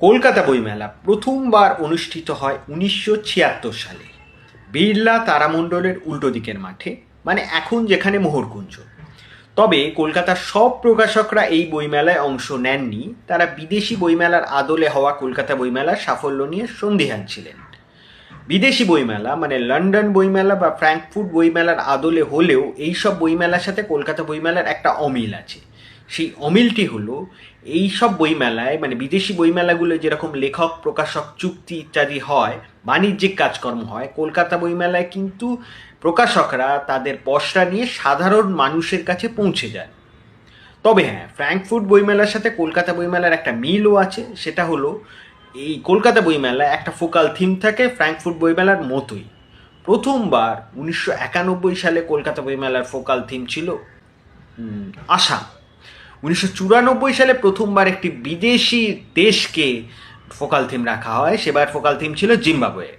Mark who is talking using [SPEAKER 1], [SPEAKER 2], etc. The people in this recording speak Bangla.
[SPEAKER 1] কলকাতা বইমেলা প্রথমবার অনুষ্ঠিত হয় উনিশশো ছিয়াত্তর সালে। বিড়লা তারামণ্ডলের উল্টো দিকের মাঠে মানে এখন যেখানে মোহরকুঞ্জ। তবে কলকাতার সব প্রকাশকরা এই বইমেলায় অংশ নেননি। তারা বিদেশি বইমেলার আদলে হওয়া কলকাতা বইমেলার সাফল্য নিয়ে সন্দিহান ছিলেন। বিদেশি বইমেলা মানে লন্ডন বইমেলা বা ফ্র্যাঙ্কফুর্ট বইমেলার আদলে হলেও এই সব বইমেলার সাথে কলকাতা বইমেলার একটা অমিল আছে। সেই অমিলটি হলো এই সব বইমেলায় মানে বিদেশি বইমেলাগুলো যেরকম লেখক, প্রকাশক, চুক্তি ইত্যাদি হয়, বাণিজ্যিক কাজকর্ম হয়, কলকাতা বইমেলায় কিন্তু প্রকাশকরা তাদের পসরা নিয়ে সাধারণ মানুষের কাছে পৌঁছে যায়। তবে হ্যাঁ ফ্র্যাঙ্কফুর্ট বইমেলার সাথে কলকাতা বইমেলার একটা মিলও আছে, সেটা হলো এই কলকাতা বইমেলায় একটা ফোকাল থিম থাকে ফ্র্যাঙ্কফুট বইমেলার মতোই। প্রথমবার উনিশশো একানব্বই সালে কলকাতা বইমেলার ফোকাল থিম ছিল আসাম। উনিশশো চুরানব্বই সালে প্রথমবার একটি বিদেশি দেশকে ফোকাল থিম রাখা হয়। সেবার ফোকাল থিম ছিল জিম্বাবুয়ে।